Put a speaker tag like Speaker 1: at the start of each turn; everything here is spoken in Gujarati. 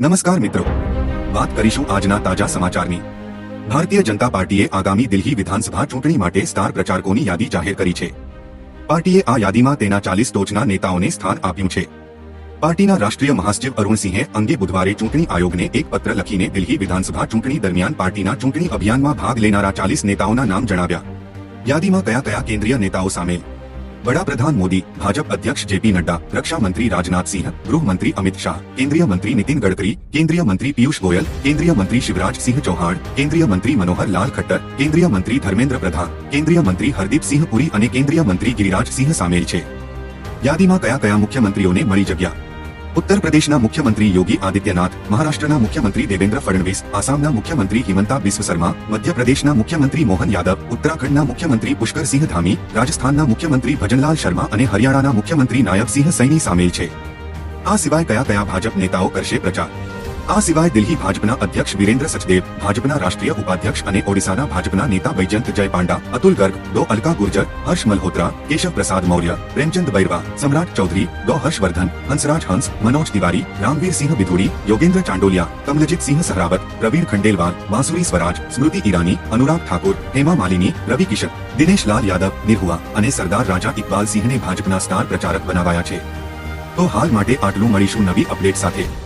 Speaker 1: નમસ્કાર મિત્રો. વાત કરીશું આજના તાજા સમાચારની. ભારતીય જનતા પાર્ટીએ આગામી દિલ્હી વિધાનસભા ચૂંટણી માટે સ્ટાર પ્રચારકોની યાદી જાહેર કરી છે. પાર્ટીએ આ યાદીમાં તેના ચાલીસ ટોચના નેતાઓને સ્થાન આપ્યું છે. પાર્ટીના રાષ્ટ્રીય મહાસચિવ અરુણસિંહે અંગે બુધવારે ચૂંટણી આયોગને એક પત્ર લખીને દિલ્હી વિધાનસભા ચૂંટણી દરમિયાન પાર્ટીના ચૂંટણી અભિયાનમાં ભાગ લેનારા ચાલીસ નેતાઓના નામ જણાવ્યા. યાદીમાં કયા કયા કેન્દ્રીય નેતાઓ સામેલ? વડાપ્રધાન મોદી, ભાજપ અધ્યક્ષ જેપી નડ્ડા રક્ષા મંત્રી રાજનાથસિંહ ગૃહમંત્રી અમિત શાહ, કેન્દ્રીય મંત્રી નીતિન ગડકરી, કેન્દ્રીય મંત્રી પિયુષ ગોયલ, કેન્દ્રીય મંત્રી શિવરાજસિંહ ચૌહાણ, કેન્દ્રીય મંત્રી મનોહર લાલ ખટ્ટર, કેન્દ્રીય મંત્રી ધર્મેન્દ્ર પ્રધાન, કેન્દ્રીય મંત્રી હરદીપસિંહ પુરી અને કેન્દ્રીય મંત્રી ગિરિરાજસિંહ સામેલ છે. યાદીમાં કયા કયા મુખ્યમંત્રીઓને મળી જગ્યા? ઉત્તર પ્રદેશના મુખ્યમંત્રી યોગી આદિત્યનાથ, મહારાષ્ટ્રના મુખ્યમંત્રી દેવેન્દ્ર ફડણવીસ, આસામના મુખ્યમંત્રી હિમંતા બિસ્વ શર્મા, મધ્યપ્રદેશના મુખ્યમંત્રી મોહન યાદવ, ઉત્તરાખંડના મુખ્યમંત્રી પુષ્કરસિંહ ધામી, રાજસ્થાનના મુખ્યમંત્રી ભજનલાલ શર્મા અને હરિયાણાના મુખ્યમંત્રી નાયબસિંહ સૈની સામેલ છે. આ સિવાય કયા કયા ભાજપ નેતાઓ કરશે પ્રચાર? આ સિવાય દિલ્હી ભાજપના અધ્યક્ષ વિરેન્દ્ર સચદેવ, ભાજપના રાષ્ટ્રીય ઉપાધ્યક્ષ અને ઓડિશાના ભાજપના નેતા વૈજયંત જય પાંડા અતુલ ગર્ગ ડો અલકા ગુર્જર, હર્ષ મલ્હોત્રા, કેશવ પ્રસાદ મૌર્ય, પ્રેમચંદ બૈરવા, સમ્રાટ ચૌધરી ડો હર્ષવર્ધન, હંસરાજ હંસ, મનોજ તિવારી, રામવીર સિંહ બિધુડી યોગેન્દ્ર ચાંડોલિયા, કમલજીત સિંહ સહરાવત પ્રવીણ ખંડેલવાલ વાસુરી સ્વરાજ, સ્મૃતિ ઈરાની, અનુરાગ ઠાકુર, હેમા માલિની, રવિ કિશન, દિનેશ લાલ યાદવ નિરહુઆ અને સરદાર રાજા ઇકબાલ સિંહને ભાજપના સ્ટાર પ્રચારક બનાવાયા છે. તો હાલ માટે આટલું મળીશું નવી અપડેટ સાથે.